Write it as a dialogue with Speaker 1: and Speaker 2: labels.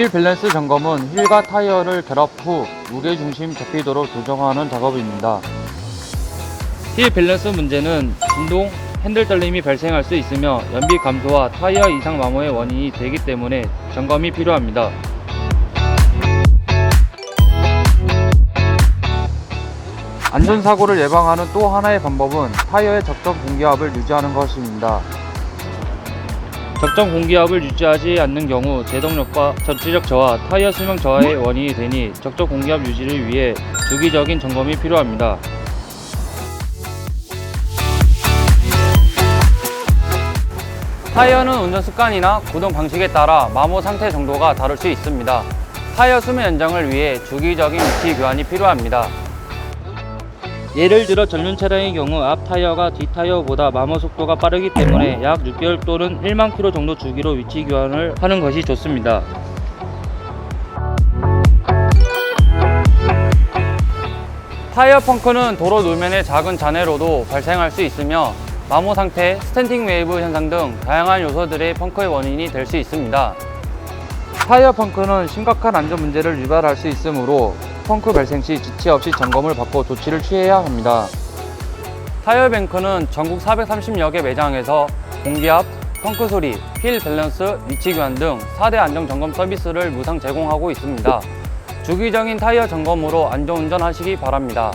Speaker 1: 휠 밸런스 점검은 휠과 타이어를 결합 후 무게중심 잡히도록 조정하는 작업입니다. 휠 밸런스 문제는 진동, 핸들 떨림이 발생할 수 있으며 연비 감소와 타이어 이상 마모의 원인이 되기 때문에 점검이 필요합니다. 안전사고를 예방하는 또 하나의 방법은 타이어의 적정 공기압을 유지하는 것입니다. 적정 공기압을 유지하지 않는 경우 제동력과 전체적 저하, 타이어 수명 저하의 원인이 되니 적정 공기압 유지를 위해 주기적인 점검이 필요합니다. 타이어는 운전 습관이나 구동 방식에 따라 마모 상태 정도가 다를 수 있습니다. 타이어 수명 연장을 위해 주기적인 위치 교환이 필요합니다. 예를 들어 전륜 차량의 경우 앞 타이어가 뒷 타이어보다 마모 속도가 빠르기 때문에 약 6개월 또는 1만 킬로 정도 주기로 위치 교환을 하는 것이 좋습니다. 타이어 펑크는 도로 노면의 작은 잔해로도 발생할 수 있으며 마모 상태, 스탠딩 웨이브 현상 등 다양한 요소들의 펑크의 원인이 될 수 있습니다. 타이어 펑크는 심각한 안전 문제를 유발할 수 있으므로 펑크 발생 시 지체 없이 점검을 받고 조치를 취해야 합니다. 타이어 뱅크는 전국 430여 개 매장에서 공기압, 펑크 소리, 휠 밸런스, 위치 교환 등 4대 안전 점검 서비스를 무상 제공하고 있습니다. 주기적인 타이어 점검으로 안전 운전 하시기 바랍니다.